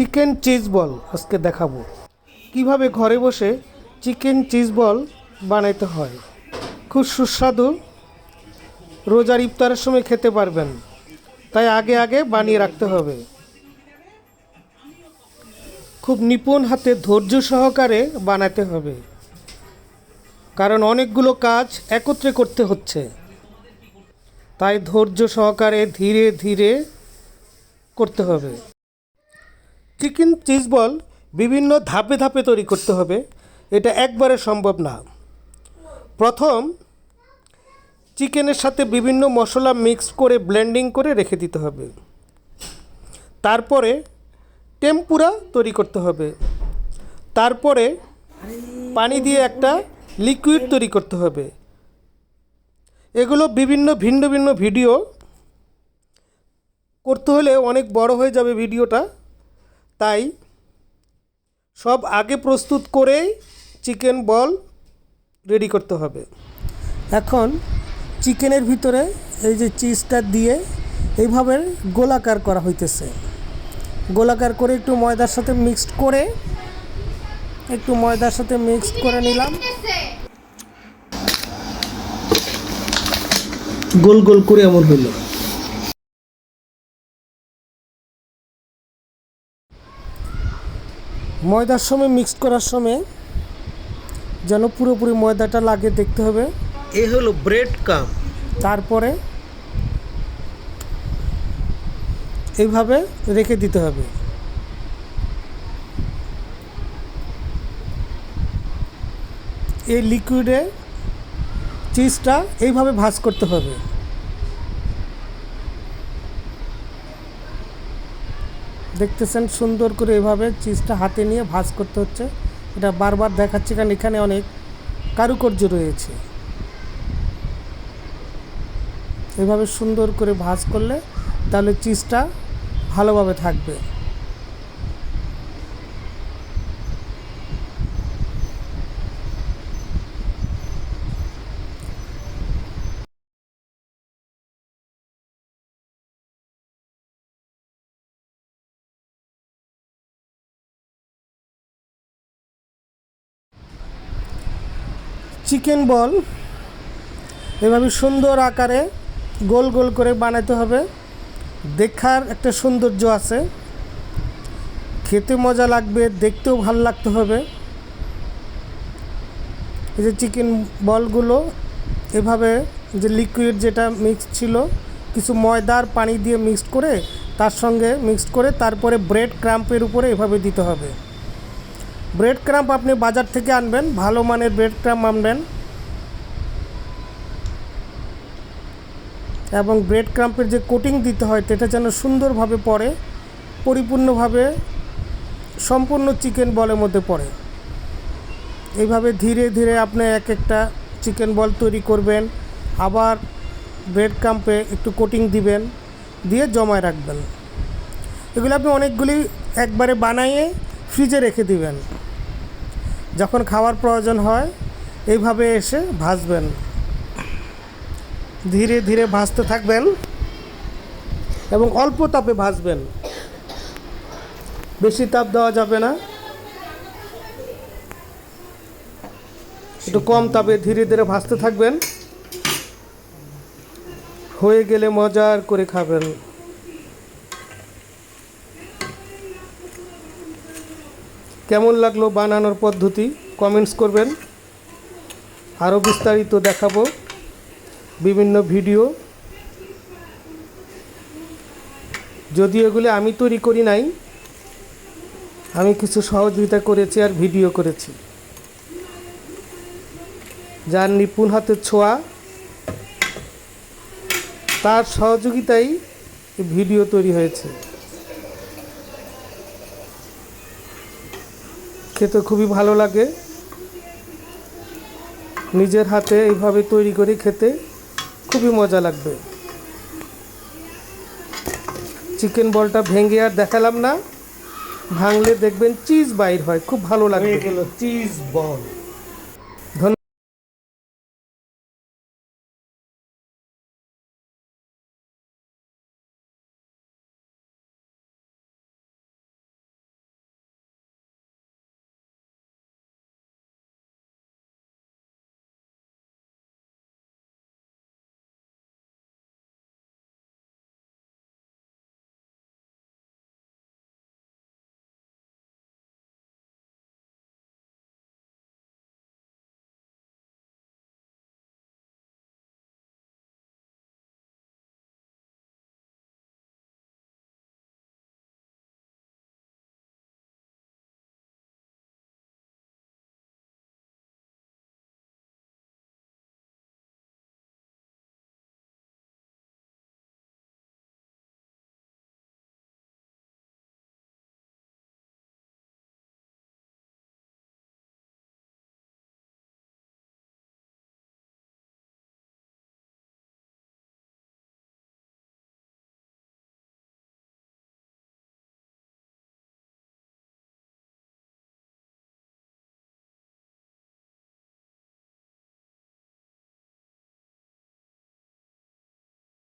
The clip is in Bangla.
চিকেন চিজ বল আজকে দেখাবো। কীভাবে ঘরে বসে চিকেন চিজ বল বানাইতে হয়। খুব সুস্বাদু। রোজার ইফতারের সময় খেতে পারবেন। তাই আগে আগে বানিয়ে রাখতে হবে। খুব নিপুণ হাতে ধৈর্য সহকারে বানাতে হবে। কারণ অনেকগুলো কাজ একত্রে করতে হচ্ছে। তাই ধৈর্য সহকারে ধীরে ধীরে করতে হবে। চিকেন চিজ বল বিভিন্ন ধাপে ধাপে তৈরি করতে হবে। এটা একবারে সম্ভব না। প্রথম, চিকেনের সাথে বিভিন্ন মশলা মিক্স করে ব্লেন্ডিং করে রেখে দিতে হবে। তারপরে টেম্পুরা তৈরি করতে হবে। তারপরে পানি দিয়ে একটা লিকুইড তৈরি করতে হবে। এগুলো বিভিন্ন ভিন্ন ভিন্ন ভিডিও। করতে হলে অনেক বড় হয়ে যাবে ভিডিওটা। তাই সব আগে প্রস্তুত করেই চিকেন বল রেডি করতে হবে। এখন চিকেনের ভিতরে এই যে চিজটা দিয়ে এইভাবে গোলাকার করা হইতেছে। গোলাকার করে একটু ময়দার সাথে মিক্সড করে, একটু ময়দার সাথে মিক্সড করে নিলাম। গোল গোল করে এমন হইল। ময়দার সময় মিক্স করার সময় যেন পুরোপুরি ময়দাটা লাগে দেখতে হবে। এ হলো ব্রেড কাম। তারপরে এইভাবে রেখে দিতে হবে। এই লিকুইডে চিজটা এইভাবে ভাজ করতে হবে। দেখতেছেন সুন্দর করে এভাবে চিজটা হাতে নিয়ে ভাজ করতে হচ্ছে। এটা বারবার দেখাচ্ছি কারণ এখানে অনেক কারুকার্য রয়েছে। এভাবে সুন্দর করে ভাজ করলে তাহলে চিজটা ভালোভাবে থাকবে। Chicken ball. এভাবে সুন্দর আকারে গোল গোল করে বানাতে হবে। দেখার একটা সৌন্দর্য আছে। খেতে মজা লাগবে, দেখতেও ভালো লাগতে হবে। এই যে চিকেন বলগুলো, এভাবে যে লিকুইড যেটা মিক্স ছিল, কিছু ময়দার পানি দিয়ে মিক্সড করে, তার সঙ্গে মিক্সড করে, তারপরে ব্রেড ক্রাম্পের উপরে এভাবে দিতে হবে। ব্রেড ক্রাম্প আপনি বাজার থেকে আনবেন, ভালো মানের ব্রেড ক্রাম্প আনবেন। এবং ব্রেড ক্রাম্পের যে কোটিং দিতে হয়, সেটা যেন সুন্দরভাবে পড়ে, পরিপূর্ণভাবে সম্পূর্ণ চিকেন বলের মধ্যে পড়ে। এইভাবে ধীরে ধীরে আপনি এক একটা চিকেন বল তৈরি করবেন, আবার ব্রেড ক্রাম্পে একটু কোটিং দিবেন, দিয়ে জমায় রাখবেন। এগুলো আপনি অনেকগুলি একবারে বানাইয়ে ফ্রিজে রেখে দিবেন। যখন খাওয়ার প্রয়োজন হয়, এইভাবে এসে ভাজবেন। ধীরে ধীরে ভাজতে থাকবেন এবং অল্প তাপে ভাজবেন। বেশি তাপ দেওয়া যাবে না। একটু কম তাপে ধীরে ধীরে ভাজতে থাকবেন। হয়ে গেলে মজার করে খাবেন। কেমন লাগল বানানোর পদ্ধতি? কমেন্টস করবেন। আরও বিস্তারিত দেখাবো। বিভিন্ন ভিডিও। যদিও এগুলি আমি তৈরি করি নাই, আমি কিছু সহযোগিতা করেছি আর ভিডিও করেছি। যার নিপুণ হাতের ছোঁয়া, তার সহযোগিতাই ভিডিও তৈরি হয়েছে। খেতে খুবই ভালো লাগে। নিজের হাতে এইভাবে তৈরি করে খেতে খুবই মজা লাগবে। চিকেন বলটা ভেঙে আর দেখালাম না। ভাঙলে দেখবেন চিজ বাইর হয়, খুব ভালো লাগবে। Cheese ball